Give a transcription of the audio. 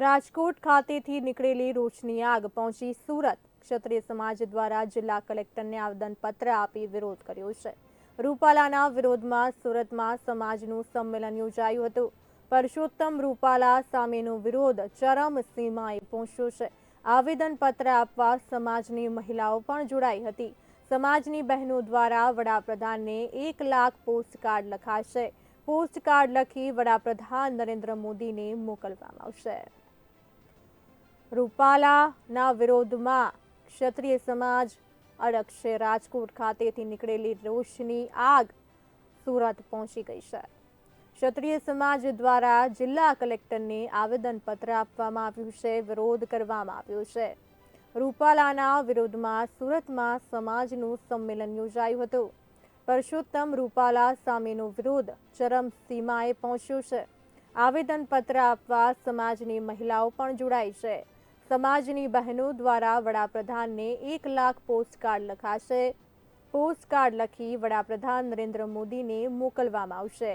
રાજકોટ ખાતેથી નીકળેલી રોશની આગ પહોંચી સુરત. ક્ષત્રિય સમાજ દ્વારા જિલ્લા કલેક્ટરને આવેદનપત્ર આપી વિરોધ કર્યો છે. રૂપાલાના વિરોધમાં સુરતમાં સમાજનું સંમેલન યોજાયું હતું. પરસોત્તમ રૂપાલા સામેનો વિરોધ ચરમ સીમાએ પહોંચ્યો છે. આવેદનપત્ર આપવા સમાજની મહિલાઓ પણ જોડાઈ હતી. સમાજની બહેનો દ્વારા વડાપ્રધાનને એક લાખ પોસ્ટકાર્ડ લખાશે. પોસ્ટકાર્ડ લખી વડાપ્રધાન નરેન્દ્ર મોદીને મોકલવામાં આવશે. રૂપાલાના વિરોધમાં ક્ષત્રિય સમાજ અડકશે. રાજકોટ ખાતેથી નીકળેલી રોષની આગ સુરત પહોંચી ગઈ છે. ક્ષત્રિય સમાજ દ્વારા જિલ્લા કલેક્ટરને આવેદનપત્ર આપવામાં આવ્યું છે. વિરોધ કરવામાં આવ્યો છે. રૂપાલાના વિરોધમાં સુરતમાં સમાજનું સંમેલન યોજાયું હતું. પરસોત્તમ રૂપાલા સામેનો વિરોધ ચરમસીમાએ પહોંચ્યો છે. આવેદનપત્ર આપવા સમાજની મહિલાઓ પણ જોડાઈ છે. સમાજની બહેનો દ્વારા વડાપ્રધાનને એક લાખ પોસ્ટકાર્ડ લખાશે. પોસ્ટકાર્ડ લખી વડાપ્રધાન નરેન્દ્ર મોદીને મોકલવામાં આવશે.